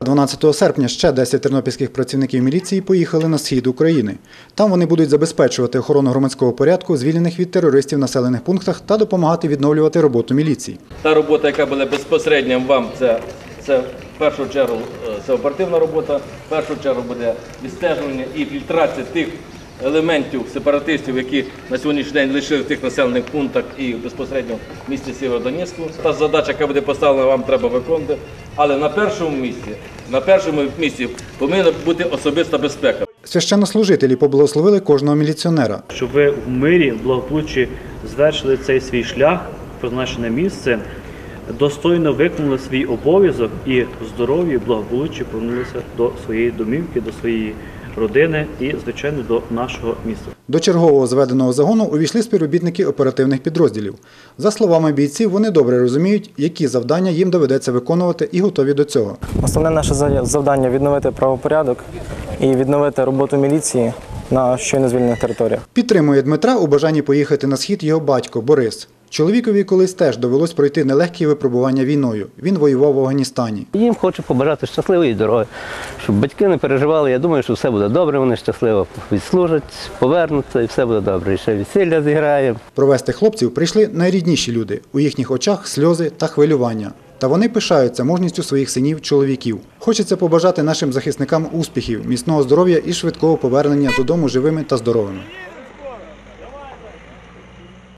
12 серпня ще 10 тернопільських працівників міліції поїхали на схід України. Там вони будуть забезпечувати охорону громадського порядку, звільнених від терористів населених пунктах та допомагати відновлювати роботу міліції. Та робота, яка буде безпосередньо вам, це, це в першу чергу е, це оперативна робота, в першу чергу буде відстежування і фільтрація тих елементів сепаратистів, які на сьогоднішній день лишили в тих населених пунктах і безпосередньо в місті Сєвєродонецьку. Та задача, яка буде поставлена, вам треба виконувати. Але на першому місці, на першому місці повинна бути особиста безпека. Священнослужителі поблагословили кожного міліціонера. щоб ви в мирі, в благополуччі звершили цей свій шлях, призначене місце, достойно виконали свій обов'язок і в здоров'ї, благополуччі повернулися до своєї домівки, до своєї родини і, звичайно, до нашого міста. До чергового зведеного загону увійшли співробітники оперативних підрозділів. За словами бійців, вони добре розуміють, які завдання їм доведеться виконувати і готові до цього. Основне наше за- завдання відновити правопорядок і відновити роботу міліції на щойно звільнених територіях. Підтримує Дмитра у бажанні поїхати на схід його батько Борис. Чоловікові колись теж довелось пройти нелегкі випробування війною. Він воював в Афганістані. Їм хочу побажати щасливої дороги, щоб батьки не переживали. Я думаю, що все буде добре, вони щасливо відслужать, повернуться і все буде добре. І ще весілля зіграємо. Провести хлопців прийшли найрідніші люди. У їхніх очах сльози та хвилювання. Та вони пишаються мужністю своїх синів чоловіків. Хочеться побажати нашим захисникам успіхів, міцного здоров'я і швидкого повернення додому живими та здоровими.